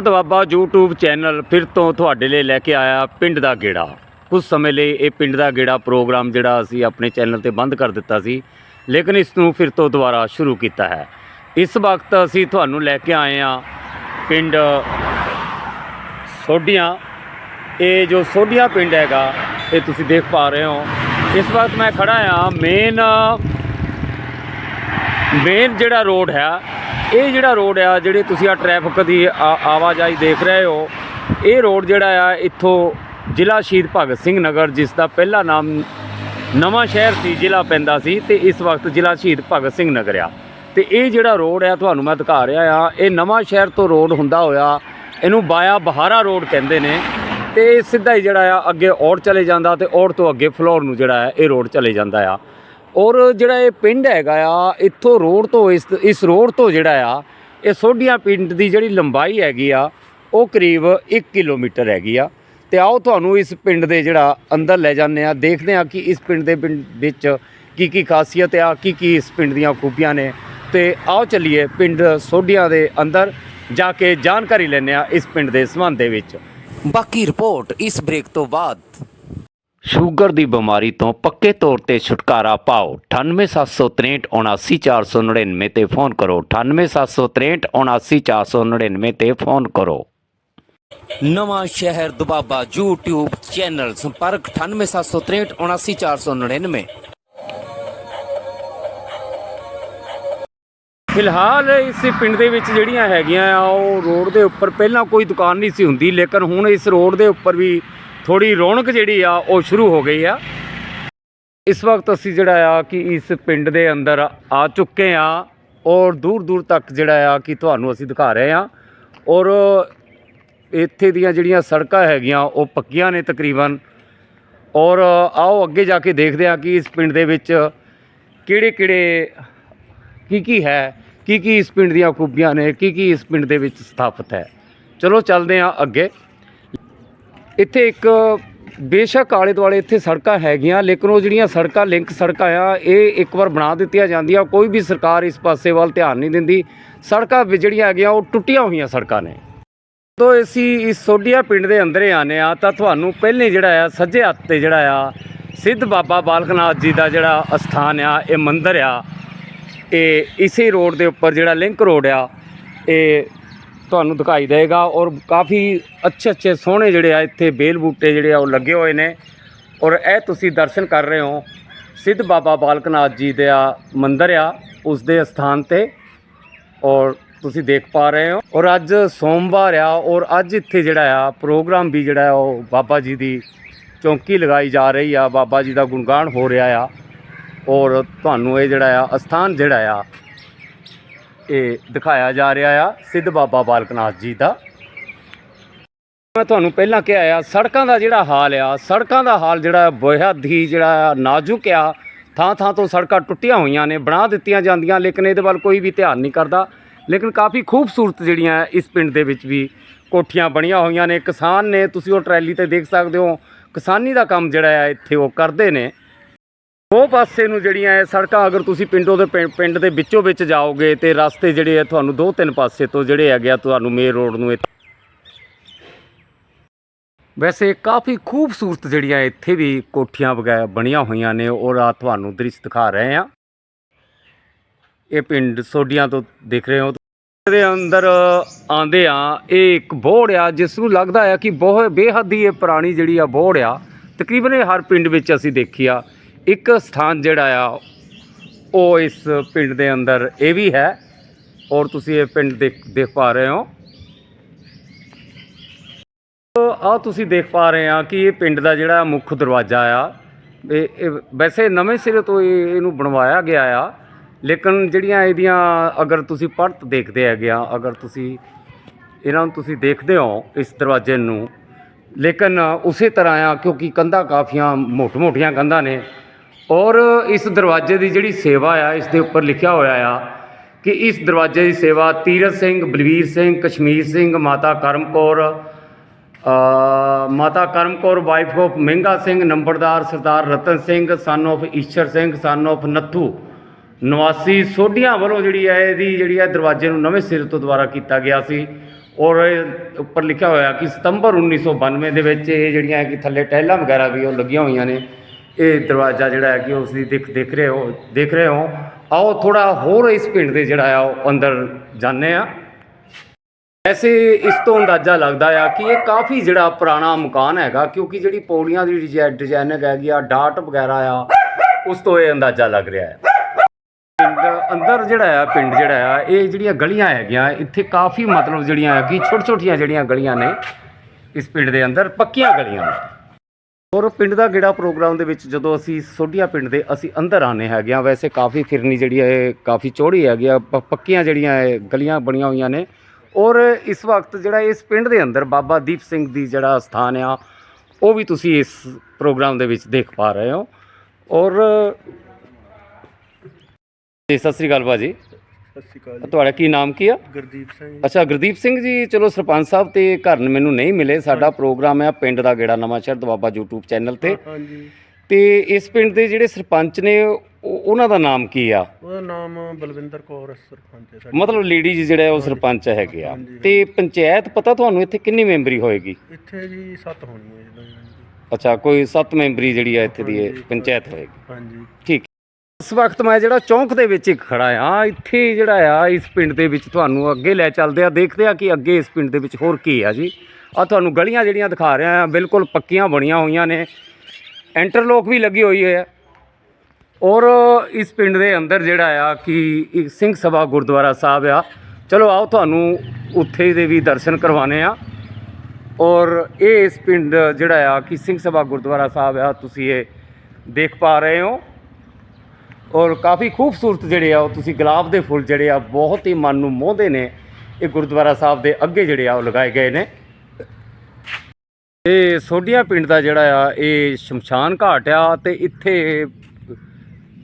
Doaba YouTube channel ਫਿਰ ਤੋਂ ਤੁਹਾਡੇ ਲਈ ਲੈ ਕੇ ਆਇਆ ਪਿੰਡ ਦਾ ਗੇੜਾ। ਕੁਝ ਸਮੇਂ ਲਈ ਇਹ ਪਿੰਡ ਦਾ ਗੇੜਾ ਪ੍ਰੋਗਰਾਮ ਜਿਹੜਾ ਅਸੀਂ ਆਪਣੇ ਚੈਨਲ ਤੇ ਬੰਦ ਕਰ ਦਿੱਤਾ ਸੀ, ਲੇਕਿਨ ਇਸ ਨੂੰ ਫਿਰ ਤੋਂ ਦੁਬਾਰਾ ਸ਼ੁਰੂ ਕੀਤਾ ਹੈ। ਇਸ ਵਕਤ ਅਸੀਂ ਤੁਹਾਨੂੰ ਲੈ ਕੇ ਆਏ ਹਾਂ ਪਿੰਡ ਸੋਢੀਆਂ। ਇਹ ਜੋ ਸੋਢੀਆਂ ਪਿੰਡ ਹੈਗਾ, ਇਹ ਤੁਸੀਂ ਦੇਖ ਪਾ ਰਹੇ ਹੋ। ਇਸ ਵਕਤ ਮੈਂ ਖੜਾ ਹਾਂ ਮੇਨ ਮੇਨ ਜਿਹੜਾ ਰੋਡ ਹੈ ਇਹ ਜਿਹੜਾ ਰੋਡ ਆ, ਜਿਹੜੇ ਤੁਸੀਂ ਆ ਟ੍ਰੈਫਿਕ ਦੀ ਆਵਾਜਾਈ ਦੇਖ ਰਹੇ ਹੋ, ਇਹ ਰੋਡ ਜਿਹੜਾ ਆ, ਇੱਥੋਂ ਜ਼ਿਲ੍ਹਾ ਸ਼ਹੀਦ ਭਗਤ ਸਿੰਘ ਨਗਰ, ਜਿਸ ਦਾ ਪਹਿਲਾ ਨਾਮ ਨਵਾਂ ਸ਼ਹਿਰ ਸੀ, ਜ਼ਿਲ੍ਹਾ ਪੈਂਦਾ ਸੀ ਤੇ ਇਸ ਵਕਤ ਜ਼ਿਲ੍ਹਾ ਸ਼ਹੀਦ ਭਗਤ ਸਿੰਘ ਨਗਰ ਆ। ਤੇ ਇਹ ਜਿਹੜਾ ਰੋਡ ਆ, ਤੁਹਾਨੂੰ ਮੈਂ ਦਿਖਾ ਰਿਹਾ ਆ, ਇਹ ਨਵਾਂ ਸ਼ਹਿਰ ਤੋਂ ਰੋਡ ਹੁੰਦਾ ਹੋਇਆ, ਇਹਨੂੰ ਬਾਇਆ ਬਹਾਰਾ ਰੋਡ ਕਹਿੰਦੇ ਨੇ ਤੇ ਸਿੱਧਾ ਹੀ ਜਿਹੜਾ ਆ, ਅੱਗੇ ਔੜ ਚਲੇ ਜਾਂਦਾ ਤੇ ਔੜ ਤੋਂ ਅੱਗੇ ਫਲੋਰ ਨੂੰ ਜਿਹੜਾ ਆ, ਇਹ ਰੋਡ ਚਲੇ ਜਾਂਦਾ ਆ। ਔਰ ਜਿਹੜਾ ਇਹ ਪਿੰਡ ਹੈਗਾ ਆ, ਇੱਥੋਂ ਰੋਡ ਤੋਂ, ਇਸ ਇਸ ਰੋਡ ਤੋਂ ਜਿਹੜਾ ਆ, ਇਹ ਸੋਢੀਆਂ ਪਿੰਡ ਦੀ ਜਿਹੜੀ ਲੰਬਾਈ ਹੈਗੀ ਆ, ਉਹ ਕਰੀਬ 1 ਕਿਲੋਮੀਟਰ ਹੈਗੀ ਆ। ਤੇ ਆਓ ਤੁਹਾਨੂੰ ਇਸ ਪਿੰਡ ਦੇ ਜਿਹੜਾ ਅੰਦਰ ਲੈ ਜਾਂਦੇ ਆ, ਦੇਖਦੇ ਆ ਕਿ ਇਸ ਪਿੰਡ ਦੇ ਪਿੰਡ ਵਿੱਚ ਕੀ ਕੀ ਖਾਸੀਅਤ ਆ, ਕੀ ਕੀ ਇਸ ਪਿੰਡ ਦੀਆਂ ਖੂਬੀਆਂ ਨੇ। ਤੇ ਆਓ ਚੱਲੀਏ ਪਿੰਡ ਸੋਢੀਆਂ ਦੇ ਅੰਦਰ, ਜਾ ਕੇ ਜਾਣਕਾਰੀ ਲੈਂਦੇ ਆ ਇਸ ਪਿੰਡ ਦੇ ਸੰਬੰਧ ਦੇ ਵਿੱਚ। ਬਾਕੀ ਰਿਪੋਰਟ ਇਸ ਬ੍ਰੇਕ ਤੋਂ ਬਾਅਦ। ਸ਼ੂਗਰ ਦੀ ਬਿਮਾਰੀ ਤੋਂ ਪੱਕੇ ਤੌਰ ਤੇ ਛੁਟਕਾਰਾ ਪਾਓ। 9876379499 ਤੇ ਫੋਨ ਕਰੋ। 9876379499 ਤੇ ਫੋਨ ਕਰੋ। ਨਵਾਂ ਸ਼ਹਿਰ ਦੁਬਾਬਾ YouTube ਚੈਨਲ। ਸੰਪਰਕ 9876379499 ਫਿਲਹਾਲ ਇਸ ਪਿੰਡ ਦੇ ਵਿੱਚ ਜਿਹੜੀਆਂ ਹੈਗੀਆਂ ਆ ਉਹ ਰੋਡ ਦੇ ਉੱਪਰ ਪਹਿਲਾਂ ਕੋਈ ਦੁਕਾਨ ਨਹੀਂ ਸੀ ਹੁੰਦੀ ਲੇਕਿਨ ਹੁਣ ਇਸ ਰੋਡ ਦੇ ਉੱਪਰ ਵੀ ਥੋੜੀ ਰੌਣਕ ਜਿਹੜੀ ਆ, ਉਹ ਸ਼ੁਰੂ ਹੋ ਗਈ ਆ। ਇਸ ਵਕਤ ਅਸੀਂ ਜਿਹੜਾ ਆ ਕਿ ਇਸ ਪਿੰਡ ਦੇ ਅੰਦਰ ਆ ਚੁੱਕੇ ਆ ਔਰ ਦੂਰ ਦੂਰ ਤੱਕ ਜਿਹੜਾ ਆ ਕਿ ਤੁਹਾਨੂੰ ਅਸੀਂ ਦਿਖਾ ਰਹੇ ਆ। ਔਰ ਇੱਥੇ ਦੀਆਂ ਜਿਹੜੀਆਂ ਸੜਕਾਂ ਹੈਗੀਆਂ, ਉਹ ਪੱਕੀਆਂ ਨੇ ਤਕਰੀਬਨ। ਔਰ ਆਓ ਅੱਗੇ ਜਾ ਕੇ ਦੇਖਦੇ ਆ ਕਿ ਇਸ ਪਿੰਡ ਦੇ ਵਿੱਚ ਕਿਹੜੇ ਕਿਹੜੇ ਕੀ ਕੀ ਹੈ, ਕੀ ਕੀ ਇਸ ਪਿੰਡ ਦੀਆਂ ਖੂਬੀਆਂ ਨੇ, ਕੀ ਕੀ ਇਸ ਪਿੰਡ ਦੇ ਵਿੱਚ ਸਥਾਪਿਤ ਹੈ। ਚਲੋ ਚੱਲਦੇ ਹਾਂ ਅੱਗੇ। ਇੱਥੇ ਇੱਕ ਬੇਸ਼ੱਕ ਆਲੇ ਦੁਆਲੇ ਇੱਥੇ ਸੜਕਾਂ ਹੈਗੀਆਂ, ਲੇਕਿਨ ਉਹ ਜਿਹੜੀਆਂ ਸੜਕਾਂ, ਲਿੰਕ ਸੜਕਾਂ ਆ, ਇਹ ਇੱਕ ਵਾਰ ਬਣਾ ਦਿੱਤੀਆਂ ਜਾਂਦੀਆਂ, ਕੋਈ ਵੀ ਸਰਕਾਰ ਇਸ ਪਾਸੇ ਵੱਲ ਧਿਆਨ ਨਹੀਂ ਦਿੰਦੀ। ਸੜਕਾਂ ਵੀ ਜਿਹੜੀਆਂ ਹੈਗੀਆਂ, ਉਹ ਟੁੱਟੀਆਂ ਹੋਈਆਂ ਸੜਕਾਂ ਨੇ। ਜਦੋਂ ਅਸੀਂ ਇਸ ਸੋਢੀਆ ਪਿੰਡ ਦੇ ਅੰਦਰ ਆਨੇ ਆ ਤਾਂ ਤੁਹਾਨੂੰ ਪਹਿਲੇ ਜਿਹੜਾ ਆ, ਸੱਜੇ ਹੱਥ ਤੇ ਜਿਹੜਾ ਆ, ਸਿੱਧ ਬਾਬਾ ਬਾਲਕਨਾਥ ਜੀ ਦਾ ਜਿਹੜਾ ਅਸਥਾਨ ਆ, ਇਹ ਮੰਦਿਰ ਆ। ਇਹ ਇਸੇ ਰੋਡ ਦੇ ਉੱਪਰ ਜਿਹੜਾ ਲਿੰਕ ਰੋਡ ਆ, ਇਹ ਤੁਹਾਨੂੰ ਦਿਖਾਈ ਦੇਗਾ ਔਰ ਕਾਫੀ ਅੱਛੇ ਅੱਛੇ ਸੋਹਣੇ ਜਿਹੜੇ ਆ ਇੱਥੇ ਬੇਲ ਬੂਟੇ ਜਿਹੜੇ ਆ ਉਹ ਲੱਗੇ ਹੋਏ ਨੇ। ਔਰ ਇਹ ਤੁਸੀਂ ਦਰਸ਼ਨ ਕਰ ਰਹੇ ਹੋ, ਸਿੱਧ ਬਾਬਾ ਬਾਲਕਨਾਥ ਜੀ ਦਾ ਮੰਦਿਰ ਆ, ਉਸ ਦੇ ਸਥਾਨ ਤੇ। ਔਰ ਤੁਸੀਂ ਦੇਖ ਪਾ ਰਹੇ ਹੋ। ਔਰ ਅੱਜ ਸੋਮਵਾਰ ਆ ਔਰ ਅੱਜ ਇੱਥੇ ਜਿਹੜਾ ਆ ਪ੍ਰੋਗਰਾਮ ਵੀ ਜਿਹੜਾ ਆ ਉਹ ਬਾਬਾ ਜੀ ਦੀ ਚੌਂਕੀ ਲਗਾਈ ਜਾ ਰਹੀ ਆ, ਬਾਬਾ ਜੀ ਦਾ ਗੁਣਗਾਨ ਹੋ ਰਿਹਾ ਆ। ਔਰ ਤੁਹਾਨੂੰ ਇਹ ਜਿਹੜਾ ਆ ਅਸਥਾਨ ਜਿਹੜਾ ਆ ਇਹ ਦਿਖਾਇਆ ਜਾ ਰਿਹਾ ਆ, ਸਿੱਧ ਬਾਬਾ ਬਾਲਕਨਾਥ ਜੀ ਦਾ। ਮੈਂ ਤੁਹਾਨੂੰ ਪਹਿਲਾਂ ਕਿਹਾ ਆ, ਸੜਕਾਂ ਦਾ ਜਿਹੜਾ ਹਾਲ ਆ, ਸੜਕਾਂ ਦਾ ਹਾਲ ਜਿਹੜਾ ਬੇਹੱਦ ਹੀ ਜਿਹੜਾ ਨਾਜ਼ੁਕ ਆ। ਥਾਂ ਥਾਂ ਤੋਂ ਸੜਕਾਂ ਟੁੱਟੀਆਂ ਹੋਈਆਂ ਨੇ, ਬਣਾ ਦਿੱਤੀਆਂ ਜਾਂਦੀਆਂ, ਲੇਕਿਨ ਇਹਦੇ ਵੱਲ ਕੋਈ ਵੀ ਧਿਆਨ ਨਹੀਂ ਕਰਦਾ। ਲੇਕਿਨ ਕਾਫੀ ਖੂਬਸੂਰਤ ਜਿਹੜੀਆਂ ਇਸ ਪਿੰਡ ਦੇ ਵਿੱਚ ਵੀ ਕੋਠੀਆਂ ਬਣੀਆਂ ਹੋਈਆਂ ਨੇ। ਕਿਸਾਨ ਨੇ, ਤੁਸੀਂ ਉਹ ਟਰੈਲੀ ਤੇ ਦੇਖ ਸਕਦੇ ਹੋ, ਕਿਸਾਨੀ ਦਾ ਕੰਮ ਜਿਹੜਾ ਆ, ਇੱਥੇ ਉਹ ਕਰਦੇ ਨੇ। ਉਹ ਪਾਸੇ ਨੂੰ ਜਿਹੜੀਆਂ ਇਹ ਸੜਕਾਂ, ਅਗਰ ਤੁਸੀਂ ਪਿੰਡੋਂ ਦੇ ਪਿੰ- ਪਿੰਡ ਦੇ ਵਿੱਚੋਂ ਵਿੱਚ ਜਾਓਗੇ ਤੇ ਰਸਤੇ ਜਿਹੜੇ ਆ ਤੁਹਾਨੂੰ ਦੋ ਤਿੰਨ ਪਾਸੇ ਤੋਂ ਜਿਹੜੇ ਹੈਗੇ ਆ ਤੁਹਾਨੂੰ ਮੇਨ ਰੋਡ ਨੂੰ ਇਹ ਵੈਸੇ ਕਾਫੀ ਖੂਬਸੂਰਤ ਜਿਹੜੀਆਂ ਇੱਥੇ ਵੀ ਕੋਠੀਆਂ ਵਗੈਰਾ ਬਣੀਆਂ ਹੋਈਆਂ ਨੇ ਔਰ ਆ ਤੁਹਾਨੂੰ ਦ੍ਰਿਸ਼ ਦਿਖਾ ਰਹੇ ਆ ਇਹ ਪਿੰਡ ਸੋਡੀਆਂ ਤੋਂ ਦੇਖ ਰਹੇ ਹੋ। ਦੇ ਅੰਦਰ ਆਂਦੇ ਆ ਇਹ ਇੱਕ ਬੋੜ ਆ, ਜਿਸ ਨੂੰ ਲੱਗਦਾ ਆ ਕਿ ਬਹੁਤ ਬੇਹੱਦ ਹੀ ਇਹ ਪੁਰਾਣੀ ਜਿਹੜੀ ਆ ਬੋੜ ਆ, ਤਕਰੀਬਨ ਇਹ ਹਰ ਪਿੰਡ ਵਿੱਚ ਅਸੀਂ ਦੇਖੀ ਆ। ਇੱਕ ਸਥਾਨ ਜਿਹੜਾ ਆ, ਉਹ ਇਸ ਪਿੰਡ ਦੇ ਅੰਦਰ ਇਹ ਵੀ ਹੈ। ਔਰ ਤੁਸੀਂ ਇਹ ਪਿੰਡ ਦੇਖ ਦੇਖ ਪਾ ਰਹੇ ਹੋ। ਆ ਤੁਸੀਂ ਦੇਖ ਪਾ ਰਹੇ ਆ ਕਿ ਇਹ ਪਿੰਡ ਦਾ ਜਿਹੜਾ ਮੁੱਖ ਦਰਵਾਜ਼ਾ ਆ, ਇਹ ਵੈਸੇ ਨਵੇਂ ਸਿਰੇ ਤੋਂ ਇਹਨੂੰ ਬਣਵਾਇਆ ਗਿਆ ਆ। ਲੇਕਿਨ ਜਿਹੜੀਆਂ ਇਹਦੀਆਂ, ਅਗਰ ਤੁਸੀਂ ਪਰਤ ਦੇਖਦੇ ਹੈਗੇ ਆ, ਅਗਰ ਤੁਸੀਂ ਇਹਨਾਂ ਨੂੰ ਤੁਸੀਂ ਦੇਖਦੇ ਹੋ ਇਸ ਦਰਵਾਜ਼ੇ ਨੂੰ, ਲੇਕਿਨ ਉਸੇ ਤਰ੍ਹਾਂ ਆ, ਕਿਉਂਕਿ ਕੰਧਾਂ ਕਾਫੀਆਂ ਮੋਟ ਮੋਟੀਆਂ ਕੰਧਾਂ ਨੇ। ਔਰ ਇਸ ਦਰਵਾਜ਼ੇ ਦੀ ਜਿਹੜੀ ਸੇਵਾ ਆ, ਇਸ ਦੇ ਉੱਪਰ ਲਿਖਿਆ ਹੋਇਆ ਆ ਕਿ ਇਸ ਦਰਵਾਜ਼ੇ ਦੀ ਸੇਵਾ ਤੀਰਥ ਸਿੰਘ, ਬਲਵੀਰ ਸਿੰਘ, ਕਸ਼ਮੀਰ ਸਿੰਘ, ਮਾਤਾ ਕਰਮ ਕੌਰ ਮਾਤਾ ਕਰਮ ਕੌਰ ਵਾਈਫ ਆਫ ਮਹਿੰਗਾ ਸਿੰਘ, ਨੰਬਰਦਾਰ Sardar Ratan Singh son of Ishar Singh son of Nathu. ਨਿਵਾਸੀ ਸੋਢੀਆਂ ਵੱਲੋਂ ਜਿਹੜੀ ਹੈ, ਇਹਦੀ ਜਿਹੜੀ ਹੈ ਦਰਵਾਜ਼ੇ ਨੂੰ ਨਵੇਂ ਸਿਰ ਤੋਂ ਦੁਬਾਰਾ ਕੀਤਾ ਗਿਆ ਸੀ। ਔਰ ਇਹ ਉੱਪਰ ਲਿਖਿਆ ਹੋਇਆ ਕਿ ਸਤੰਬਰ 1992 ਦੇ ਵਿੱਚ ਇਹ ਜਿਹੜੀਆਂ ਹੈ ਕਿ ਥੱਲੇ ਟਹਿਲਾਂ ਵਗੈਰਾ ਵੀ ਉਹ ਲੱਗੀਆਂ ਹੋਈਆਂ ਨੇ। ਇਹ ਦਰਵਾਜ਼ਾ ਜਿਹੜਾ ਹੈ ਕਿ ਉਸ ਦੀ ਦੇਖ ਦੇਖ ਰਹੇ ਹੋ, ਦੇਖ ਰਹੇ ਹੋ। ਆਓ ਥੋੜਾ ਹੋਰ ਇਸ ਪਿੰਡ ਦੇ ਜਿਹੜਾ ਆ ਉਹ ਅੰਦਰ ਜਾਂਦੇ ਆ ਐਸੇ ਇਸ ਤੋਂ ਅੰਦਾਜ਼ਾ ਲੱਗਦਾ ਆ ਕਿ ਇਹ ਕਾਫੀ ਜਿਹੜਾ ਪੁਰਾਣਾ ਮਕਾਨ ਹੈਗਾ, ਕਿਉਂਕਿ ਜਿਹੜੀ ਪੌੜੀਆਂ ਦੀ ਡਿਜ਼ਾਈਨਿੰਗ ਹੈਗੀ ਆ, ਡਾਟ ਵਗੈਰਾ ਆ, ਉਸ ਤੋਂ ਇਹ ਅੰਦਾਜ਼ਾ ਲੱਗ ਰਿਹਾ ਹੈ। ਪਿੰਡ ਅੰਦਰ ਜਿਹੜਾ ਆ, ਪਿੰਡ ਜਿਹੜਾ ਆ, ਇਹ ਜਿਹੜੀਆਂ ਗਲੀਆਂ ਹੈਗੀਆਂ, ਇੱਥੇ ਕਾਫੀ ਮਤਲਬ ਜਿਹੜੀਆਂ ਹੈ ਕਿ ਛੋਟ ਛੋਟੀਆਂ ਜਿਹੜੀਆਂ ਗਲੀਆਂ ਨੇ ਇਸ ਪਿੰਡ ਦੇ ਅੰਦਰ, ਪੱਕੀਆਂ ਗਲੀਆਂ ਨੇ। ਔਰ ਪਿੰਡ ਦਾ ਗੇੜਾ ਪ੍ਰੋਗਰਾਮ ਦੇ ਵਿੱਚ ਜਦੋਂ ਅਸੀਂ ਸੋਢੀਆਂ ਪਿੰਡ ਦੇ ਅਸੀਂ ਅੰਦਰ ਆਨੇ ਹੈਗੇ ਆ ਵੈਸੇ ਕਾਫੀ ਫਿਰਨੀ ਜਿਹੜੀ ਹੈ, ਇਹ ਕਾਫੀ ਚੌੜੀ ਹੈਗੀ ਆ, ਪ- ਪੱਕੀਆਂ ਜਿਹੜੀਆਂ ਇਹ ਗਲੀਆਂ ਬਣੀਆਂ ਹੋਈਆਂ ਨੇ। ਔਰ ਇਸ ਵਕਤ ਜਿਹੜਾ ਇਸ ਪਿੰਡ ਦੇ ਅੰਦਰ ਬਾਬਾ ਦੀਪ ਸਿੰਘ ਦੀ ਜਿਹੜਾ ਸਥਾਨ ਆ, ਉਹ ਵੀ ਤੁਸੀਂ ਇਸ ਪ੍ਰੋਗਰਾਮ ਦੇ ਵਿੱਚ ਦੇਖ ਪਾ ਰਹੇ ਹੋ। ਔਰ, ਜੀ, ਸਤਿ ਸ੍ਰੀ ਅਕਾਲ ਭਾਜੀ ਸਤਿ ਸ਼੍ਰੀ ਅਕਾਲ ਜੀ। ਤੁਹਾਡਾ ਕੀ ਨਾਮ ਕੀ ਆ? ਗੁਰਦੀਪ ਸਿੰਘ ਜੀ। ਅੱਛਾ ਗੁਰਦੀਪ ਸਿੰਘ ਜੀ ਚਲੋ ਸਰਪੰਚ ਸਾਹਿਬ ਤੇ ਘਰ ਮੈਨੂੰ ਨਹੀਂ ਮਿਲੇ। ਸਾਡਾ ਪ੍ਰੋਗਰਾਮ ਹੈ ਪਿੰਡ ਦਾ ਗੇੜਾ ਨਵਾਂ ਸ਼ਹਿਰ ਦਵਾਬਾ YouTube ਚੈਨਲ ਤੇ। ਹਾਂਜੀ। ਤੇ ਇਸ ਪਿੰਡ ਦੇ ਜਿਹੜੇ ਸਰਪੰਚ ਨੇ ਉਹ- ਉਹਨਾਂ ਦਾ ਨਾਮ ਕੀ ਆ? ਉਹਦਾ ਨਾਮ ਬਲਵਿੰਦਰ ਕੌਰ ਸਰਪੰਚ ਹੈ ਸਾਡੀ। ਮਤਲਬ ਲੇਡੀਜ਼ ਜਿਹੜਾ ਉਹ ਸਰਪੰਚ ਹੈਗੇ ਆ। ਹਾਂਜੀ। ਤੇ ਪੰਚਾਇਤ ਪਤਾ ਤੁਹਾਨੂੰ ਇੱਥੇ ਕਿੰਨੀ ਮੈਂਬਰੀ ਹੋਏਗੀ? ਇੱਥੇ ਜੀ ਸੱਤ ਹੋਣੀ ਹੈ ਜਦੋਂ ਜੀ। ਅੱਛਾ ਕੋਈ 7 ਮੈਂਬਰੀ ਜਿਹੜੀ ਆ ਇੱਥੇ ਦੀ ਇਹ ਹਾਂਜੀ। ਪੰਚਾਇਤ ਹੋਏਗੀ। ਹਾਂਜੀ। ਠੀਕ ਇਸ ਵਕਤ ਮੈਂ ਜਿਹੜਾ ਚੌਂਕ ਦੇ ਵਿੱਚ ਇੱਕ ਖੜਾ ਆ ਇੱਥੇ ਜਿਹੜਾ ਆ, ਇਸ ਪਿੰਡ ਦੇ ਵਿੱਚ ਤੁਹਾਨੂੰ ਅੱਗੇ ਲੈ ਚੱਲਦੇ ਆ, ਦੇਖਦੇ ਆ ਕਿ ਅੱਗੇ ਇਸ ਪਿੰਡ ਦੇ ਵਿੱਚ ਹੋਰ ਕੀ ਆ ਜੀ। ਆ ਤੁਹਾਨੂੰ ਗਲੀਆਂ ਜਿਹੜੀਆਂ ਦਿਖਾ ਰਿਹਾ ਆ ਬਿਲਕੁਲ ਪੱਕੀਆਂ ਬਣੀਆਂ ਹੋਈਆਂ ਨੇ। ਇੰਟਰਲੋਕ ਵੀ ਲੱਗੀ ਹੋਈ ਹੈ। ਔਰ ਇਸ ਪਿੰਡ ਦੇ ਅੰਦਰ ਜਿਹੜਾ ਆ ਕਿ ਇੱਕ ਸਿੰਘ ਸਭਾ ਗੁਰਦੁਆਰਾ ਸਾਹਿਬ ਆ। ਚਲੋ ਆਓ ਤੁਹਾਨੂੰ ਉੱਥੇ ਦੇ ਵੀ ਦਰਸ਼ਨ ਕਰਵਾਣੇ ਆ ਔਰ ਇਹ ਇਸ ਪਿੰਡ ਜਿਹੜਾ ਆ ਕਿ ਸਿੰਘ ਸਭਾ ਗੁਰਦੁਆਰਾ ਸਾਹਿਬ ਆ, ਤੁਸੀਂ ਇਹ ਦੇਖ ਪਾ ਰਹੇ ਹੋ। ਔਰ ਕਾਫੀ ਖੂਬਸੂਰਤ ਜਿਹੜੇ ਆ ਉਹ ਤੁਸੀਂ ਗੁਲਾਬ ਦੇ ਫੁੱਲ ਜਿਹੜੇ ਆ ਬਹੁਤ ਹੀ ਮਨ ਨੂੰ ਮੋਹਦੇ ਨੇ। ਇਹ ਗੁਰਦੁਆਰਾ ਸਾਹਿਬ ਦੇ ਅੱਗੇ ਜਿਹੜੇ ਆ ਉਹ ਲਗਾਏ ਗਏ ਨੇ। ਇਹ ਸੋਢੀਆਂ ਪਿੰਡ ਦਾ ਜਿਹੜਾ ਆ, ਇਹ ਸ਼ਮਸ਼ਾਨ ਘਾਟ ਆ ਤੇ ਇੱਥੇ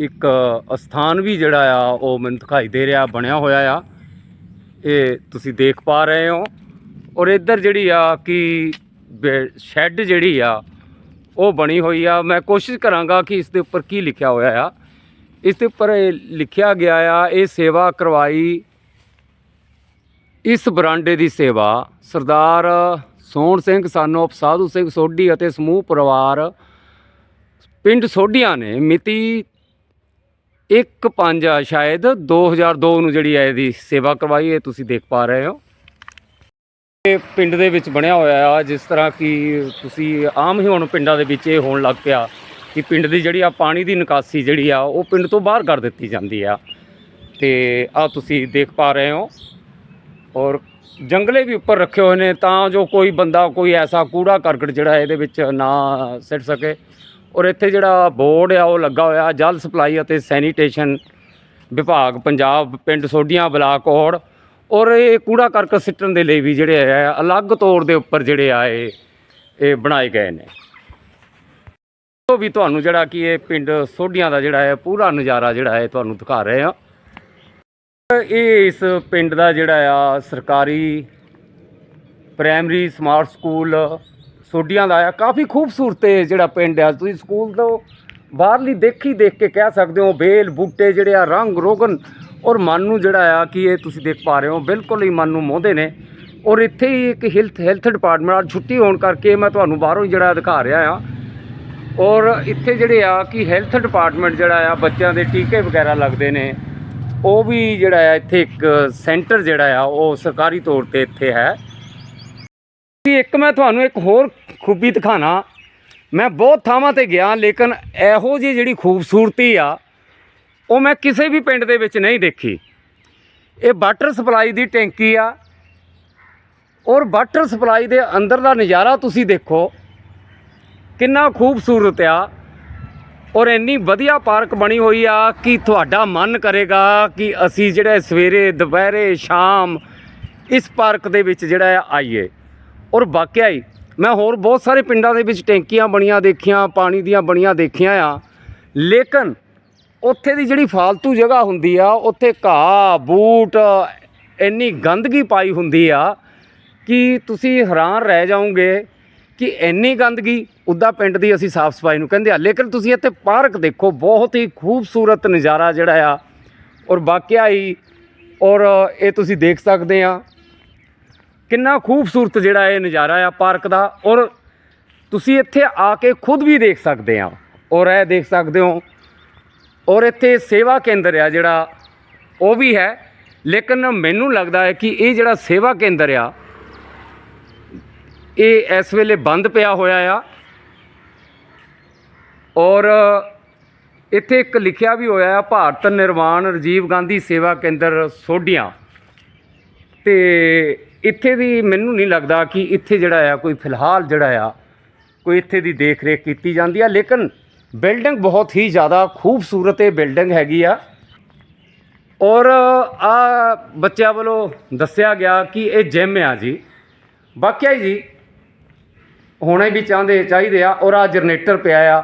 ਇੱਕ ਅਸਥਾਨ ਵੀ ਜਿਹੜਾ ਆ, ਉਹ ਮੈਨੂੰ ਦਿਖਾਈ ਦੇ ਰਿਹਾ, ਬਣਿਆ ਹੋਇਆ ਆ। ਇਹ ਤੁਸੀਂ ਦੇਖ ਪਾ ਰਹੇ ਹੋ। ਔਰ ਇੱਧਰ ਜਿਹੜੀ ਆ ਕਿ ਸ਼ੈੱਡ ਜਿਹੜੀ ਆ, ਉਹ ਬਣੀ ਹੋਈ ਆ। ਮੈਂ ਕੋਸ਼ਿਸ਼ ਕਰਾਂਗਾ ਕਿ ਇਸ ਦੇ ਉੱਪਰ ਕੀ ਲਿਖਿਆ ਹੋਇਆ ਆ। ਇਸ ਦੇ ਉੱਪਰ ਇਹ ਲਿਖਿਆ ਗਿਆ ਆ, ਇਹ ਸੇਵਾ ਕਰਵਾਈ ਇਸ ਬਰਾਂਡੇ ਦੀ ਸੇਵਾ। ਸਰਦਾਰ ਸੋਹਣ ਸਿੰਘ, ਸਾਨੋ ਸਾਧੂ ਸਿੰਘ ਸੋਢੀ ਅਤੇ ਸਮੂਹ ਪਰਿਵਾਰ ਪਿੰਡ ਸੋਢੀਆਂ ਨੇ ਮਿਤੀ 1 ਆ ਸ਼ਾਇਦ 2002 ਨੂੰ ਜਿਹੜੀ ਹੈ ਇਹਦੀ ਸੇਵਾ ਕਰਵਾਈ, ਇਹ ਤੁਸੀਂ ਦੇਖ ਪਾ ਰਹੇ ਹੋ। ਇਹ ਪਿੰਡ ਦੇ ਵਿੱਚ ਬਣਿਆ ਹੋਇਆ ਆ, ਜਿਸ ਤਰ੍ਹਾਂ ਕਿ ਤੁਸੀਂ ਆਮ ਹੀ ਹੁਣ ਪਿੰਡਾਂ ਦੇ ਵਿੱਚ ਇਹ ਹੋਣ ਲੱਗ ਪਿਆ। ਕਿ ਪਿੰਡ ਦੀ ਜਿਹੜੀ ਆ ਪਾਣੀ ਦੀ ਨਿਕਾਸੀ ਜਿਹੜੀ ਆ, ਉਹ ਪਿੰਡ ਤੋਂ ਬਾਹਰ ਕਰ ਦਿੱਤੀ ਜਾਂਦੀ ਆ। ਤੇ ਆ ਤੁਸੀਂ ਦੇਖ ਪਾ ਰਹੇ ਹੋ। ਔਰ ਜੰਗਲੇ ਵੀ ਉੱਪਰ ਰੱਖੇ ਹੋਏ ਨੇ, ਤਾਂ ਜੋ ਕੋਈ ਬੰਦਾ, ਕੋਈ ਐਸਾ ਕੂੜਾ ਕਰਕਟ ਜਿਹੜਾ ਇਹਦੇ ਵਿੱਚ ਨਾ ਸਿੱਟ ਸਕੇ। ਔਰ ਇੱਥੇ ਜਿਹੜਾ ਬੋਰਡ ਆ, ਉਹ ਲੱਗਾ ਹੋਇਆ, ਜਲ ਸਪਲਾਈ ਅਤੇ ਸੈਨੀਟੇਸ਼ਨ ਵਿਭਾਗ ਪੰਜਾਬ, ਪਿੰਡ ਸੋਢੀਆਂ, ਬਲਾਕ ਔੜ। ਔਰ ਇਹ ਕੂੜਾ ਕਰਕਟ ਸਿੱਟਣ ਦੇ ਲਈ ਵੀ ਜਿਹੜੇ ਆ, ਅਲੱਗ ਤੌਰ ਦੇ ਉੱਪਰ ਜਿਹੜੇ ਆ, ਇਹ ਇਹ ਬਣਾਏ ਗਏ ਨੇ। ਉਹ ਵੀ ਤੁਹਾਨੂੰ ਜਿਹੜਾ ਕਿ ਇਹ ਪਿੰਡ ਸੋਢੀਆਂ ਦਾ ਜਿਹੜਾ ਹੈ, ਪੂਰਾ ਨਜ਼ਾਰਾ ਜਿਹੜਾ ਹੈ ਤੁਹਾਨੂੰ ਦਿਖਾ ਰਹੇ ਆ ਇਹ ਇਸ ਪਿੰਡ ਦਾ ਜਿਹੜਾ ਆ, ਸਰਕਾਰੀ ਪ੍ਰਾਇਮਰੀ ਸਮਾਰਟ ਸਕੂਲ ਸੋਢੀਆਂ ਦਾ ਆ। ਕਾਫੀ ਖੂਬਸੂਰਤ ਇਹ ਜਿਹੜਾ ਪਿੰਡ ਆ। ਤੁਸੀਂ ਸਕੂਲ ਤੋਂ ਬਾਹਰਲੀ ਦੇਖੀ ਦੇਖ ਕੇ ਕਹਿ ਸਕਦੇ ਹੋ ਬੇਲ ਬੂਟੇ ਜਿਹੜੇ ਆ, ਰੰਗ ਰੋਗਨ ਔਰ ਮਨ ਨੂੰ ਜਿਹੜਾ ਆ ਕਿ ਇਹ ਤੁਸੀਂ ਦੇਖ ਪਾ ਰਹੇ ਹੋ, ਬਿਲਕੁਲ ਹੀ ਮਨ ਨੂੰ ਮੋਹਦੇ ਨੇ। ਔਰ ਇੱਥੇ ਹੀ ਇੱਕ ਹੈਲਥ ਹੈਲਥ ਡਿਪਾਰਟਮੈਂਟ ਅੱਜ ਛੁੱਟੀ ਹੋਣ ਕਰਕੇ ਮੈਂ ਤੁਹਾਨੂੰ ਬਾਹਰੋਂ ਹੀ ਜਿਹੜਾ ਦਿਖਾ ਰਿਹਾ ਆ। ਔਰ ਇੱਥੇ ਜਿਹੜੇ ਆ ਕਿ ਹੈਲਥ ਡਿਪਾਰਟਮੈਂਟ ਜਿਹੜਾ ਆ, ਬੱਚਿਆਂ ਦੇ ਟੀਕੇ ਵਗੈਰਾ ਲੱਗਦੇ ਨੇ, ਉਹ ਵੀ ਜਿਹੜਾ ਆ, ਇੱਥੇ ਇੱਕ ਸੈਂਟਰ ਜਿਹੜਾ ਆ, ਉਹ ਸਰਕਾਰੀ ਤੌਰ ਤੇ ਇੱਥੇ ਹੈ। ਇੱਕ ਮੈਂ ਤੁਹਾਨੂੰ ਇੱਕ ਹੋਰ ਖੂਬੀ ਦਿਖਾਣਾ। ਮੈਂ ਬਹੁਤ ਥਾਵਾਂ ਤੇ ਗਿਆ, ਲੇਕਿਨ ਇਹੋ ਜਿਹੀ ਜਿਹੜੀ ਖੂਬਸੂਰਤੀ ਆ, ਉਹ ਮੈਂ ਕਿਸੇ ਵੀ ਪਿੰਡ ਦੇ ਵਿੱਚ ਨਹੀਂ ਦੇਖੀ। ਇਹ ਵਾਟਰ ਸਪਲਾਈ ਦੀ ਟੈਂਕੀ ਆ। ਔਰ ਵਾਟਰ ਸਪਲਾਈ ਦੇ ਅੰਦਰ ਦਾ ਨਜ਼ਾਰਾ ਤੁਸੀਂ ਦੇਖੋ ਕਿੰਨਾ ਖੂਬਸੂਰਤ ਆ। ਔਰ ਇੰਨੀ ਵਧੀਆ ਪਾਰਕ ਬਣੀ ਹੋਈ ਆ ਕਿ ਤੁਹਾਡਾ ਮਨ ਕਰੇਗਾ ਕਿ ਅਸੀਂ ਜਿਹੜਾ ਸਵੇਰੇ, ਦੁਪਹਿਰੇ, ਸ਼ਾਮ ਇਸ ਪਾਰਕ ਦੇ ਵਿੱਚ ਜਿਹੜਾ ਆ ਆਈਏ। ਔਰ ਵਾਕਿਆ ਹੀ ਮੈਂ ਹੋਰ ਬਹੁਤ ਸਾਰੇ ਪਿੰਡਾਂ ਦੇ ਵਿੱਚ ਟੈਂਕੀਆਂ ਬਣੀਆਂ ਦੇਖੀਆਂ, ਪਾਣੀ ਦੀਆਂ ਬਣੀਆਂ ਦੇਖੀਆਂ ਆ। ਲੇਕਿਨ ਉੱਥੇ ਦੀ ਜਿਹੜੀ ਫਾਲਤੂ ਜਗ੍ਹਾ ਹੁੰਦੀ ਆ, ਉੱਥੇ ਘਾਹ, ਬੂਟ, ਇੰਨੀ ਗੰਦਗੀ ਪਾਈ ਹੁੰਦੀ ਆ ਕਿ ਤੁਸੀਂ ਹੈਰਾਨ ਰਹਿ ਜਾਓਗੇ। ਕਿ ਇੰਨੀ ਗੰਦਗੀ ਉੱਦਾਂ ਪਿੰਡ ਦੀ ਅਸੀਂ ਸਾਫ਼ ਸਫ਼ਾਈ ਨੂੰ ਕਹਿੰਦੇ ਆ। ਲੇਕਿਨ ਤੁਸੀਂ ਇੱਥੇ ਪਾਰਕ ਦੇਖੋ, ਬਹੁਤ ਹੀ ਖੂਬਸੂਰਤ ਨਜ਼ਾਰਾ ਜਿਹੜਾ ਆ ਔਰ ਵਾਕਿਆ ਹੀ ਔਰ ਇਹ ਤੁਸੀਂ ਦੇਖ ਸਕਦੇ ਆ। ਕਿੰਨਾ ਖੂਬਸੂਰਤ ਜਿਹੜਾ ਇਹ ਨਜ਼ਾਰਾ ਆ ਪਾਰਕ ਦਾ ਔਰ ਤੁਸੀਂ ਇੱਥੇ ਆ ਕੇ ਖੁਦ ਵੀ ਦੇਖ ਸਕਦੇ ਆ ਔਰ ਇਹ ਦੇਖ ਸਕਦੇ ਹੋ। ਔਰ ਇੱਥੇ ਸੇਵਾ ਕੇਂਦਰ ਆ ਜਿਹੜਾ, ਉਹ ਵੀ ਹੈ। ਲੇਕਿਨ ਮੈਨੂੰ ਲੱਗਦਾ ਹੈ ਕਿ ਇਹ ਜਿਹੜਾ ਸੇਵਾ ਕੇਂਦਰ ਆ ਇਹ ਇਸ ਵੇਲੇ ਬੰਦ ਪਿਆ ਹੋਇਆ ਆ। ਔਰ ਇੱਥੇ ਇੱਕ ਲਿਖਿਆ ਵੀ ਹੋਇਆ ਆ, ਭਾਰਤ ਨਿਰਮਾਣ ਰਾਜੀਵ ਗਾਂਧੀ ਸੇਵਾ ਕੇਂਦਰ ਸੋਢੀਆਂ। ਤੇ ਇੱਥੇ ਦੀ ਮੈਨੂੰ ਨਹੀਂ ਲੱਗਦਾ ਕਿ ਇੱਥੇ ਜਿਹੜਾ ਆ, ਕੋਈ ਫਿਲਹਾਲ ਜਿਹੜਾ ਆ, ਕੋਈ ਇੱਥੇ ਦੀ ਦੇਖ ਰੇਖ ਕੀਤੀ ਜਾਂਦੀ ਆ। ਲੇਕਿਨ ਬਿਲਡਿੰਗ ਬਹੁਤ ਹੀ ਜ਼ਿਆਦਾ ਖੂਬਸੂਰਤ ਇਹ ਬਿਲਡਿੰਗ ਹੈਗੀ ਆ। ਔਰ ਆ ਬੱਚਿਆਂ ਵੱਲੋਂ ਦੱਸਿਆ ਗਿਆ ਕਿ ਇਹ ਜਿਮ ਆ ਜੀ। ਵਾਕਿਆ ਜੀ ਹੋਣੇ ਵੀ ਚਾਹੁੰਦੇ, ਚਾਹੀਦੇ ਆ, ਔਰ ਆ ਜਨਰੇਟਰ ਪਿਆ ਆ,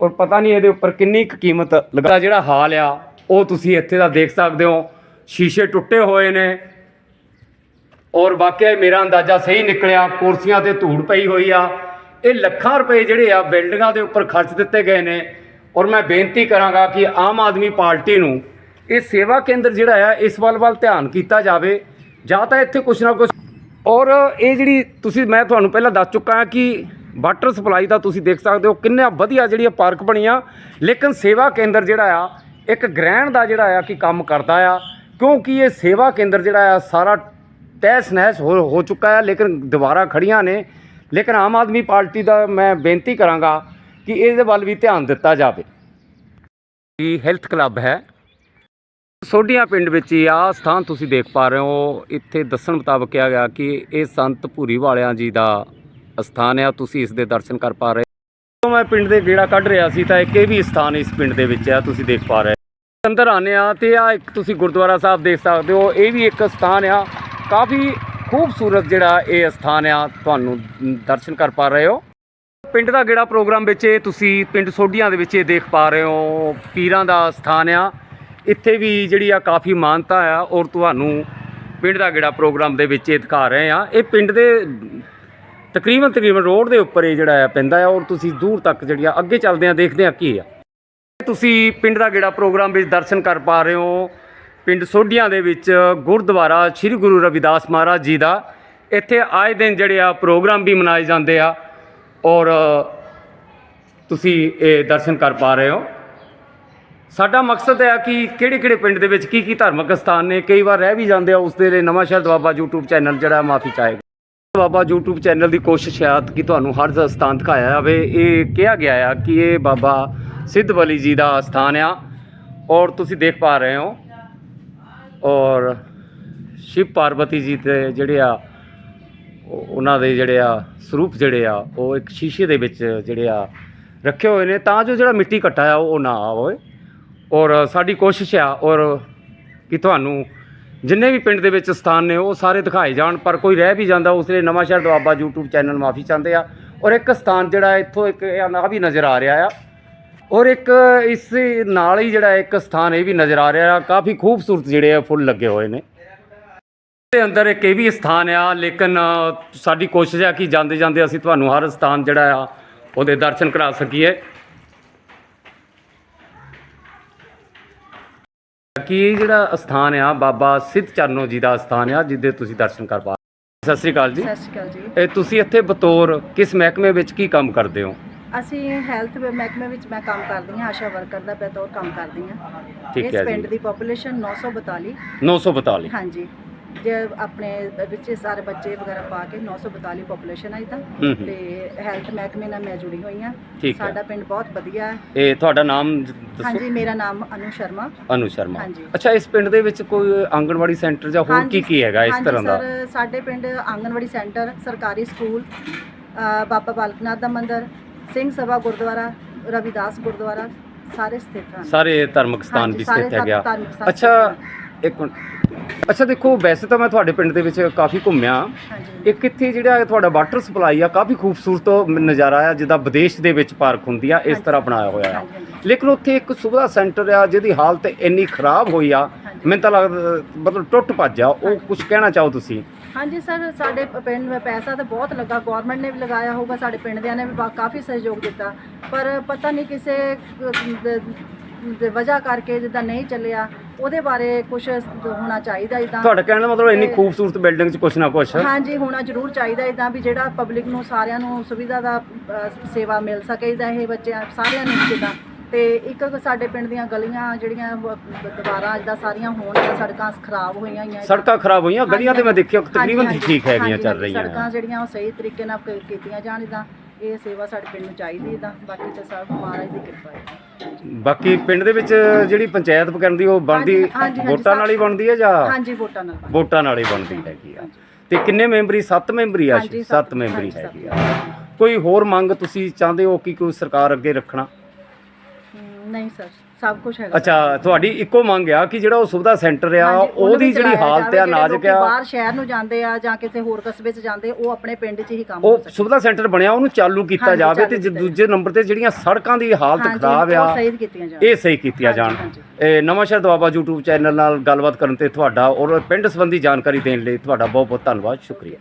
ਔਰ ਪਤਾ ਨਹੀਂ ਇਹਦੇ ਉੱਪਰ ਕਿੰਨੀ ਕੁ ਕੀਮਤ ਲਗਾ ਜਿਹੜਾ ਹਾਲ ਆ, ਉਹ ਤੁਸੀਂ ਇੱਥੇ ਦਾ ਦੇਖ ਸਕਦੇ ਹੋ, ਸ਼ੀਸ਼ੇ ਟੁੱਟੇ ਹੋਏ ਨੇ, ਔਰ ਵਾਕਿਆ ਮੇਰਾ ਅੰਦਾਜ਼ਾ ਸਹੀ ਨਿਕਲਿਆ, ਕੁਰਸੀਆਂ ਤੇ ਧੂੜ ਪਈ ਹੋਈ ਆ, ਇਹ ਲੱਖਾਂ ਰੁਪਏ ਜਿਹੜੇ ਆ ਬਿਲਡਿੰਗਾਂ ਦੇ ਉੱਪਰ ਖਰਚ ਦਿੱਤੇ ਗਏ ਨੇ, ਔਰ ਮੈਂ ਬੇਨਤੀ ਕਰਾਂਗਾ ਕਿ ਆਮ ਆਦਮੀ ਪਾਰਟੀ ਨੂੰ ਇਹ ਸੇਵਾ ਕੇਂਦਰ ਜਿਹੜਾ ਆ, ਇਸ ਵੱਲ ਵੱਲ ਧਿਆਨ ਕੀਤਾ ਜਾਵੇ, ਜਾਂ ਤਾਂ ਇੱਥੇ ਕੁਛ ਨਾ ਕੁਛ ਔਰ ਇਹ ਜਿਹੜੀ ਤੁਸੀਂ, ਮੈਂ ਤੁਹਾਨੂੰ ਪਹਿਲਾਂ ਦੱਸ ਚੁੱਕਾ ਹਾਂ ਕਿ ਵਾਟਰ ਸਪਲਾਈ ਦਾ ਤੁਸੀਂ ਦੇਖ ਸਕਦੇ ਹੋ ਕਿੰਨਾ ਵਧੀਆ ਜਿਹੜੀ ਆ ਪਾਰਕ ਬਣੀ ਆ। ਲੇਕਿਨ ਸੇਵਾ ਕੇਂਦਰ ਜਿਹੜਾ ਆ, ਇੱਕ ਗ੍ਰਹਿਣ ਦਾ ਜਿਹੜਾ ਆ ਕਿ ਕੰਮ ਕਰਦਾ ਆ। ਕਿਉਂਕਿ ਇਹ ਸੇਵਾ ਕੇਂਦਰ ਜਿਹੜਾ ਆ, ਸਾਰਾ ਤਹਿਸ ਨਹਿਸ ਹੋ ਚੁੱਕਾ ਹੈ ਲੇਕਿਨ ਦੁਬਾਰਾ ਖੜੀਆਂ ਨੇ। ਲੇਕਿਨ ਆਮ ਆਦਮੀ ਪਾਰਟੀ ਦਾ ਮੈਂ ਬੇਨਤੀ ਕਰਾਂਗਾ ਕਿ ਇਹਦੇ ਵੱਲ ਵੀ ਧਿਆਨ ਦਿੱਤਾ ਜਾਵੇ। ਇਹ ਹੈਲਥ ਕਲੱਬ ਹੈ। ਸੋਢੀਆਂ ਪਿੰਡ ਵਿੱਚ ਹੀ ਆ ਸਥਾਨ ਤੁਸੀਂ ਦੇਖ ਪਾ ਰਹੇ ਹੋ। ਇੱਥੇ ਦੱਸਣ ਮੁਤਾਬਕ ਕਿਹਾ ਗਿਆ ਕਿ ਇਹ ਸੰਤ ਭੂਰੀ ਵਾਲਿਆਂ ਜੀ ਦਾ ਸਥਾਨ ਆ। ਤੁਸੀਂ ਇਸ ਦੇ ਦਰਸ਼ਨ ਕਰ ਪਾ ਰਹੇ ਹੋ। ਜਦੋਂ ਮੈਂ ਪਿੰਡ ਦੇ ਗੇੜਾ ਕੱਢ ਰਿਹਾ ਸੀ ਤਾਂ ਇੱਕ ਇਹ ਵੀ ਸਥਾਨ ਇਸ ਪਿੰਡ ਦੇ ਵਿੱਚ ਆ, ਤੁਸੀਂ ਦੇਖ ਪਾ ਰਹੇ ਅੰਦਰ ਆਨੇ ਆ ਤੇ ਆ ਇੱਕ ਤੁਸੀਂ ਗੁਰਦੁਆਰਾ ਸਾਹਿਬ ਦੇਖ ਸਕਦੇ ਹੋ। ਇਹ ਵੀ ਇੱਕ ਸਥਾਨ ਆ। ਕਾਫੀ ਖੂਬਸੂਰਤ ਜਿਹੜਾ ਇਹ ਸਥਾਨ ਆ, ਤੁਹਾਨੂੰ ਦਰਸ਼ਨ ਕਰ ਪਾ ਰਹੇ ਹੋ। ਪਿੰਡ ਦਾ ਗੇੜਾ ਪ੍ਰੋਗਰਾਮ ਵਿੱਚ ਇਹ ਤੁਸੀਂ ਪਿੰਡ ਸੋਢੀਆਂ ਦੇ ਵਿੱਚ ਇਹ ਦੇਖ ਪਾ ਰਹੇ ਹੋ। ਪੀਰਾਂ ਦਾ ਸਥਾਨ ਆ। ਇੱਥੇ ਵੀ ਜਿਹੜੀ ਆ ਕਾਫੀ ਮਾਨਤਾ ਆ ਔਰ ਤੁਹਾਨੂੰ ਪਿੰਡ ਦਾ ਗੇੜਾ ਪ੍ਰੋਗਰਾਮ ਦੇ ਵਿੱਚ ਇਹ ਦਿਖਾ ਰਹੇ ਆ। ਇਹ ਪਿੰਡ ਦੇ ਤਕਰੀਬਨ ਤਕਰੀਬਨ ਰੋਡ ਦੇ ਉੱਪਰ ਇਹ ਜਿਹੜਾ ਆ ਪੈਂਦਾ ਆ ਔਰ ਤੁਸੀਂ ਦੂਰ ਤੱਕ ਜਿਹੜੀ ਆ ਅੱਗੇ ਚੱਲਦੇ ਆ ਦੇਖਦੇ ਆ ਕੀ ਆ। ਤੁਸੀਂ ਪਿੰਡ ਦਾ ਗੇੜਾ ਪ੍ਰੋਗਰਾਮ ਵਿੱਚ ਦਰਸ਼ਨ ਕਰ ਪਾ ਰਹੇ ਹੋ। ਪਿੰਡ ਸੋਢੀਆਂ ਦੇ ਵਿੱਚ ਗੁਰਦੁਆਰਾ ਸ੍ਰੀ ਗੁਰੂ ਰਵਿਦਾਸ ਮਹਾਰਾਜ ਜੀ ਦਾ। ਇੱਥੇ ਆਏ ਦਿਨ ਜਿਹੜੇ ਆ ਪ੍ਰੋਗਰਾਮ ਵੀ ਮਨਾਏ ਜਾਂਦੇ ਆ ਔਰ ਤੁਸੀਂ ਇਹ ਦਰਸ਼ਨ ਕਰ ਪਾ ਰਹੇ ਹੋ। ਸਾਡਾ ਮਕਸਦ ਹੈ ਕਿ ਕਿਹੜੇ ਕਿਹੜੇ ਪਿੰਡ ਦੇ ਵਿੱਚ ਕੀ ਕੀ ਧਾਰਮਿਕ ਸਥਾਨ ਨੇ, ਕਈ ਵਾਰ ਰਹਿ ਵੀ ਜਾਂਦੇ ਆ, ਉਸ ਦੇ ਲਈ ਨਵਾਂ ਸ਼ਹਿਰ ਦੁਆਬਾ YouTube ਚੈਨਲ ਜਿਹੜਾ ਮਾਫੀ ਚਾਹੇਗਾ। ਬਾਬਾ YouTube ਚੈਨਲ ਦੀ ਕੋਸ਼ਿਸ਼ ਹੈ ਕਿ ਤੁਹਾਨੂੰ ਹਰ ਸਥਾਨ ਦਿਖਾਇਆ ਜਾਵੇ। ਇਹ ਕਿਹਾ ਗਿਆ ਆ ਕਿ ਇਹ ਬਾਬਾ ਸਿੱਧ ਬਲੀ ਜੀ ਦਾ ਸਥਾਨ ਆ ਔਰ ਤੁਸੀਂ ਦੇਖ ਪਾ ਰਹੇ ਹੋ। ਔਰ ਸ਼ਿਵ ਪਾਰਵਤੀ ਜੀ ਦੇ ਜਿਹੜੇ ਆ ਉਹਨਾਂ ਦੇ ਜਿਹੜੇ ਆ ਸਰੂਪ ਜਿਹੜੇ ਆ, ਉਹ ਇੱਕ ਸ਼ੀਸ਼ੇ ਦੇ ਵਿੱਚ ਜਿਹੜੇ ਆ ਰੱਖੇ ਹੋਏ ਨੇ। ਤਾਂ ਜੋ ਜਿਹੜਾ ਮਿੱਟੀ ਘੱਟਾ ਆ, ਉਹ ਨਾ ਆਵੇ। ਔਰ ਸਾਡੀ ਕੋਸ਼ਿਸ਼ ਆ ਔਰ ਕਿ ਤੁਹਾਨੂੰ ਜਿੰਨੇ ਵੀ ਪਿੰਡ ਦੇ ਵਿੱਚ ਸਥਾਨ ਨੇ ਉਹ ਸਾਰੇ ਦਿਖਾਏ ਜਾਣ, ਪਰ ਕੋਈ ਰਹਿ ਵੀ ਜਾਂਦਾ, ਉਸ ਲਈ ਨਵਾਂ ਸ਼ਹਿਰ ਦੁਆਬਾ YouTube ਚੈਨਲ ਮਾਫੀ ਚਾਹੁੰਦੇ ਆ। ਔਰ ਇੱਕ ਸਥਾਨ ਜਿਹੜਾ ਇੱਥੋਂ ਇੱਕ ਇਹ ਨਾ ਵੀ ਨਜ਼ਰ ਆ ਰਿਹਾ ਆ। ਔਰ ਇੱਕ ਇਸ ਨਾਲ ਹੀ ਜਿਹੜਾ ਇੱਕ ਸਥਾਨ ਇਹ ਵੀ ਨਜ਼ਰ ਆ ਰਿਹਾ ਆ, ਕਾਫੀ ਖੂਬਸੂਰਤ ਜਿਹੜੇ ਆ, ਫੁੱਲ ਲੱਗੇ ਹੋਏ ਨੇ। ਦੇ ਅੰਦਰ ਇੱਕ ਇਹ ਵੀ ਸਥਾਨ ਆ, ਲੇਕਿਨ ਸਾਡੀ ਕੋਸ਼ਿਸ਼ ਆ ਕਿ ਜਾਂਦੇ ਜਾਂਦੇ ਅਸੀਂ ਤੁਹਾਨੂੰ ਹਰ ਸਥਾਨ ਜਿਹੜਾ ਆ, ਉਹਦੇ ਦਰਸ਼ਨ ਕਰਾ ਸਕੀਏ। ਕਿ ਇਹ ਜਿਹੜਾ ਸਥਾਨ ਆ ਬਾਬਾ ਸਿੱਧ ਚਰਨੋ ਜੀ ਦਾ ਸਥਾਨ ਆ ਜਿਹਦੇ ਤੁਸੀਂ ਦਰਸ਼ਨ ਕਰ ਪਾ ਸਤਿ ਸ੍ਰੀ ਅਕਾਲ ਜੀ। ਸਤਿ ਸ਼੍ਰੀ ਅਕਾਲ ਜੀ। ਇਹ ਤੁਸੀਂ ਇੱਥੇ ਬਤੌਰ ਕਿਸ ਮਹਿਕਮੇ ਵਿੱਚ ਕੀ ਕੰਮ ਕਰਦੇ ਹੋ? ਅਸੀਂ ਹੈਲਥ ਮਹਿਕਮੇ ਵਿੱਚ ਮੈਂ ਕੰਮ ਕਰਦੀ ਹਾਂ ਆਸ਼ਾ ਵਰਕਰ ਦਾ ਬਤੌਰ ਕੰਮ ਕਰਦੀ ਹਾਂ। ਠੀਕ ਇਸ ਪਿੰਡ ਦੀ ਪੋਪੂਲੇਸ਼ਨ 942 942 ਹਾਂਜੀ। ਜੇ ਆਪਣੇ ਵਿੱਚ ਸਾਰੇ ਬੱਚੇ ਵਗੈਰਾ ਪਾ ਕੇ 942 ਪੋਪੂਲੇਸ਼ਨ ਆਈ ਤਾਂ ਹੂੰ ਹੂੰ। ਤੇ ਹੈਲਥ ਮਹਿਕਮੇ ਨਾਲ ਮੈਂ ਜੁੜੀ ਹੋਈ ਹਾਂ। ਠੀਕ ਹੈ। ਸਾਡਾ ਪਿੰਡ ਬਹੁਤ ਵਧੀਆ ਹੈ। ਇਹ ਤੁਹਾਡਾ ਨਾਮ ਜ- ਦੱਸੋ। ਹਾਂਜੀ ਮੇਰਾ ਨਾਮ ਅਨੂ ਸ਼ਰਮਾ। ਅਨੂ ਸ਼ਰਮਾ। ਹਾਂਜੀ। ਅੱਛਾ ਇਸ ਪਿੰਡ ਦੇ ਵਿੱਚ ਕੋਈ ਆਂਗਣਵਾੜੀ ਸੈਂਟਰ ਜਾਂ ਹੋਰ ਕੀ ਕੀ ਹੈਗਾ ਇਸ ਹਾਂਜੀ ਤਰ੍ਹਾਂ ਦਾ? ਸਰ ਸਾਡੇ ਪਿੰਡ ਆਂਗਨਵਾੜੀ ਸੈਂਟਰ ਸਰਕਾਰੀ ਸਕੂਲ ਅ, ਬਾਬਾ ਬਾਲਕਨਾਥ ਦਾ ਮੰਦਿਰ ਸਿੰਘ ਸਭਾ ਗੁਰਦੁਆਰਾ ਰਵਿਦਾਸ ਗੁਰਦੁਆਰਾ ਸਾਰੇ ਸਥਿਤ ਹਨ। ਸਾਰੇ ਧਾਰਮਿਕ ਸਥਾਨ ਹਾਂਜੀ, ਵੀ ਸਾਰੇ ਸਥਿਤ ਹੈਗੇ ਆ। ਧਾਰਮਿਕ ਸਥਾਨ ਅੱਛਾ ਇੱਕ ਮਿੰਟ ਅੱਛਾ ਦੇਖੋ ਵੈਸੇ ਤਾਂ ਮੈਂ ਤੁਹਾਡੇ ਪਿੰਡ ਦੇ ਵਿੱਚ ਕਾਫੀ ਘੁੰਮਿਆ ਇੱਕ ਇੱਥੇ ਜਿਹੜਾ ਤੁਹਾਡਾ ਵਾਟਰ ਸਪਲਾਈ ਆ ਕਾਫੀ ਖੂਬਸੂਰਤ ਨਜ਼ਾਰਾ ਆ ਜਿੱਦਾਂ ਵਿਦੇਸ਼ ਦੇ ਵਿੱਚ ਪਾਰਕ ਹੁੰਦੀ ਆ ਇਸ। ਤਰ੍ਹਾਂ ਬਣਾਇਆ ਹੋਇਆ ਆ। ਲੇਕਿਨ ਉੱਥੇ ਇੱਕ ਸੁਵਿਧਾ ਸੈਂਟਰ ਆ ਜਿਹਦੀ ਹਾਲਤ ਇੰਨੀ ਖਰਾਬ ਹੋਈ ਆ। ਮੈਨੂੰ ਤਾਂ ਲੱਗਦਾ ਮਤਲਬ ਟੁੱਟ ਭੱਜ ਆ ਉਹ ਕੁਝ ਕਹਿਣਾ ਚਾਹੋ ਤੁਸੀਂ ਹਾਂਜੀ ਸਰ ਸਾਡੇ ਪਿੰਡ ਵਿੱਚ ਪੈਸਾ ਤਾਂ ਬਹੁਤ ਲੱਗਾ ਗਵਰਨਮੈਂਟ ਨੇ ਵੀ ਲਗਾਇਆ ਹੋਊਗਾ ਸਾਡੇ ਪਿੰਡ ਦਿਆਂ ਨੇ ਵੀ ਬਾ- ਕਾਫੀ ਸਹਿਯੋਗ ਦਿੱਤਾ ਪਰ ਪਤਾ ਨਹੀਂ ਕਿਸੇ ਦ- ਦ- ਵਜ੍ਹਾ ਕਰਕੇ ਜਿੱਦਾਂ ਨਹੀਂ ਚੱਲਿਆ ਉਹਦੇ ਬਾਰੇ ਕੁਝ ਹੋਣਾ ਚਾਹੀਦਾ ਇਦਾਂ ਤੁਹਾਡਾ ਕਹਿਣ ਦਾ ਮਤਲਬ ਇੰਨੀ ਖੂਬਸੂਰਤ ਬਿਲਡਿੰਗ 'ਚ ਕੁਛ ਨਾ ਕੁਛ। ਹਾਂਜੀ ਹੋਣਾ ਜ਼ਰੂਰ ਚਾਹੀਦਾ ਇਦਾਂ ਵੀ ਜਿਹੜਾ ਪਬਲਿਕ ਨੂੰ ਸਾਰਿਆਂ ਨੂੰ ਸੁਵਿਧਾ ਦਾ ਅ, ਸੇਵਾ ਮਿਲ ਸਕੇ ਇਹ ਬੱਚਿਆਂ ਸਾਰਿਆਂ ਨੂੰ ਜਿੱਦਾਂ। ਤੇ ਇੱਕ ਸਾਡੇ ਪਿੰਡ ਦੀਆਂ ਗਲੀਆਂ ਜਿਹੜੀਆਂ ਵ- ਦੁਬਾਰਾ ਜਿੱਦਾਂ ਸਾਰੀਆਂ ਹੋਣ ਸੜਕਾਂ ਖਰਾਬ ਹੋਈਆਂ ਹੋਈਆਂ ਸੜਕਾਂ ਖਰਾਬ ਹੋਈਆਂ ਗਲੀਆਂ ਤੇ ਮੈਂ ਦੇਖਿਆ ਤਕਰੀਬਨ ਹਾਂਜੀ, ਠੀਕ ਹੈਗੀਆਂ ਹਾਂਜੀ, ਚੱਲ ਹਾਂਜੀ, ਰਹੀਆਂ। ਸੜਕਾਂ ਜਿਹੜੀਆਂ ਉਹ ਸਹੀ ਤਰੀਕੇ ਨਾਲ ਕ- ਕੀਤੀਆਂ ਜਾਣ ਇਦਾਂ ਇਹ ਸੇਵਾ ਸਾਡੇ ਪਿੰਡ ਨੂੰ ਚਾਹੀਦੀ ਇਦਾਂ ਬਾਕੀ ਤੇ ਸਭ ਮਹਾਰਾਜ ਦੀ ਕਿਰਪਾ ਹੈ। ਬਾਕੀ ਪਿੰਡ ਦੇ ਵਿੱਚ ਜਿਹੜੀ ਪੰਚਾਇਤ ਕਰਨ ਦੀ ਉਹ ਬਣਦੀ ਹਾਂਜੀ, ਹਾਂਜੀ, ਹਾਂਜੀ, ਵੋਟਾਂ ਨਾਲ ਹੀ ਬਣਦੀ ਹੈ ਜਾਂ ਹਾਂਜੀ ਵੋਟਾਂ ਨਾਲ। ਵੋਟਾਂ ਨਾਲ ਹੀ ਬਣਦੀ ਹੈਗੀ ਆ। ਤੇ ਕਿੰਨੇ ਮੈਂਬਰੀ? 7 ਮੈਂਬਰੀ ਆ ਹਾਂਜੀ, 7 ਸੱਤ- ਮੈਂਬਰੀ ਹਾਂਜੀ, ਹੈਗੀ ਆ। ਕੋਈ ਹੋਰ ਮੰਗ ਤੁਸੀਂ ਚਾਹੁੰਦੇ ਹੋ ਕਿ ਕੋਈ ਸਰਕਾਰ ਅੱਗੇ ਰੱਖਣਾ? ਹਮ, ਨਹੀਂ ਸਰ। ਸਭ ਕੁਝ ਹੈਗਾ। ਅੱਛਾ ਤੁਹਾਡੀ ਇੱਕੋ ਮੰਗ ਆ ਕਿ ਜਿਹੜਾ ਉਹ ਸੁਵਿਧਾ ਸੈਂਟਰ ਆ ਹਾਂਜੀ, ਉਹਨੂੰ ਉਹਦੀ ਵੀ ਜਿਹੜੀ ਚਲਾਇਆ ਹਾਲਤ ਜਾਵੇ, ਆ ਜਿਹੜੇ ਨਾਜ਼ੁਕ ਲੋਕੀ ਆ। ਬਾਹਰ ਸ਼ਹਿਰ ਨੂੰ ਜਾਂਦੇ ਆ ਜਾਂ ਕਿਸੇ ਹੋਰ ਕਸਬੇ 'ਚ ਜਾਂਦੇ ਉਹ ਆਪਣੇ ਪਿੰਡ 'ਚ ਹੀ ਕੰਮ ਹੋ ਉਹ ਸਕੇ। ਸੁਵਿਧਾ ਸੈਂਟਰ ਬਣਿਆ ਉਹਨੂੰ ਚਾਲੂ ਕੀਤਾ ਹਾਂਜੀ, ਜਾਵੇ ਤੇ ਚਾਲੂ ਜੇ ਕੀਤਾ ਦੂਜੇ ਨੰਬਰ ਤੇ ਜਿਹੜੀਆਂ ਸੜਕਾਂ ਦੀ ਹਾਲਤ ਹਾਂਜੀ, ਖਰਾਬ ਉਹ ਆ ਸਹੀ ਕੀਤੀਆਂ ਜਾਣ। ਇਹ ਸਹੀ ਕੀਤੀਆਂ ਜਾਣ। ਹਾਂਜੀ। ਇਹ ਨਵਾਂ ਸ਼ਹਿਰ ਦੁਆਬਾ YouTube ਚੈਨਲ ਨਾਲ ਗੱਲਬਾਤ ਕਰਨ ਤੇ ਤੁਹਾਡਾ ਔਰ ਪਿੰਡ ਸੰਬੰਧੀ ਜਾਣਕਾਰੀ ਦੇਣ ਲਈ ਤੁਹਾਡਾ ਬਹੁਤ ਬਹੁਤ ਧੰਨਵਾਦ ਸ਼ੁਕਰੀਆ।